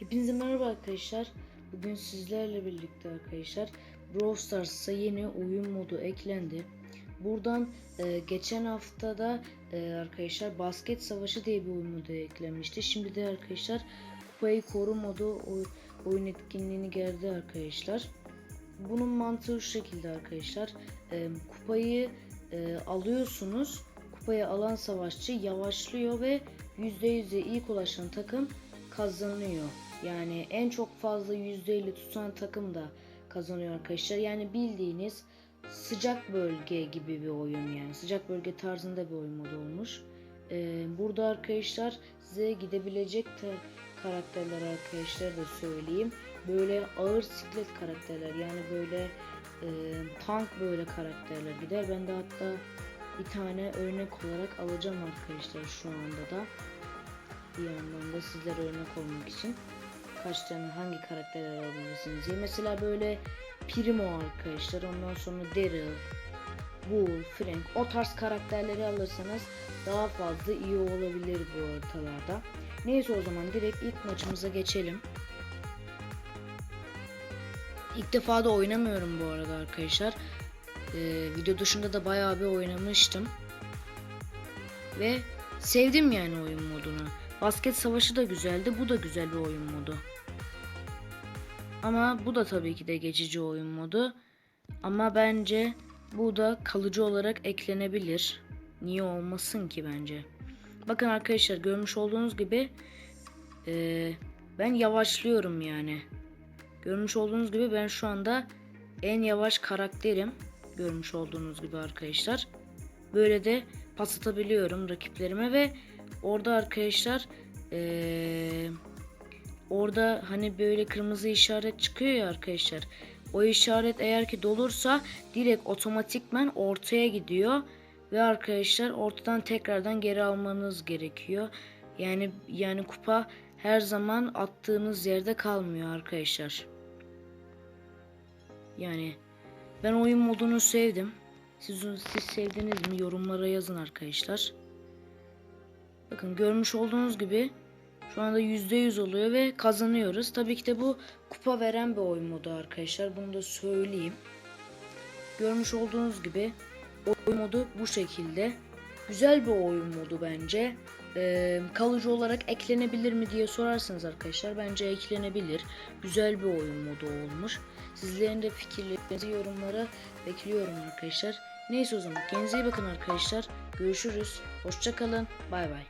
Hepinize merhaba arkadaşlar. Bugün sizlerle birlikte arkadaşlar Brawl Stars'a yeni oyun modu eklendi. Buradan e, geçen haftada e, arkadaşlar Basket Savaşı diye bir oyun modu eklenmişti. Şimdi de arkadaşlar Kupayı Koru modu oy- oyun etkinliğini geldi arkadaşlar. Bunun mantığı şu şekilde arkadaşlar. E, kupayı e, alıyorsunuz. Kupayı alan savaşçı yavaşlıyor ve %100'e ilk ulaşan takım kazanıyor. Yani en çok fazla %50 tutan takım da kazanıyor arkadaşlar. Yani bildiğiniz sıcak bölge gibi bir oyun yani. Sıcak bölge tarzında bir oyun modu olmuş. Ee, burada arkadaşlar size gidebilecek te- karakterler arkadaşlar da söyleyeyim. Böyle ağır siklet karakterler yani böyle e, tank böyle karakterler gider. Ben de hatta bir tane örnek olarak alacağım arkadaşlar şu anda da bir yandan da sizlere örnek olmak için kaç tane hangi karakterler alabilirsiniz diye. Mesela böyle Primo arkadaşlar ondan sonra Daryl, Bull, Frank o tarz karakterleri alırsanız daha fazla iyi olabilir bu ortalarda. Neyse o zaman direkt ilk maçımıza geçelim. İlk defa da oynamıyorum bu arada arkadaşlar. Ee, video dışında da bayağı bir oynamıştım. Ve sevdim yani oyun modunu. Basket savaşı da güzeldi. Bu da güzel bir oyun modu. Ama bu da tabii ki de geçici oyun modu. Ama bence bu da kalıcı olarak eklenebilir. Niye olmasın ki bence? Bakın arkadaşlar görmüş olduğunuz gibi eee, ben yavaşlıyorum yani. Görmüş olduğunuz gibi ben şu anda en yavaş karakterim. Görmüş olduğunuz gibi arkadaşlar. Böyle de pas atabiliyorum rakiplerime ve orada arkadaşlar eee, orada hani böyle kırmızı işaret çıkıyor ya arkadaşlar. O işaret eğer ki dolursa direkt otomatikmen ortaya gidiyor ve arkadaşlar ortadan tekrardan geri almanız gerekiyor. Yani yani kupa her zaman attığınız yerde kalmıyor arkadaşlar. Yani ben oyun modunu sevdim. Siz, siz sevdiniz mi? Yorumlara yazın arkadaşlar. Bakın görmüş olduğunuz gibi şu anda %100 oluyor ve kazanıyoruz. Tabii ki de bu kupa veren bir oyun modu arkadaşlar. Bunu da söyleyeyim. Görmüş olduğunuz gibi oyun modu bu şekilde. Güzel bir oyun modu bence. Ee, kalıcı olarak eklenebilir mi diye sorarsanız arkadaşlar bence eklenebilir. Güzel bir oyun modu olmuş. Sizlerin de fikirlerinizi yorumlara bekliyorum arkadaşlar. Neyse o zaman kendinize iyi bakın arkadaşlar. Görüşürüz. Hoşçakalın. Bay bay.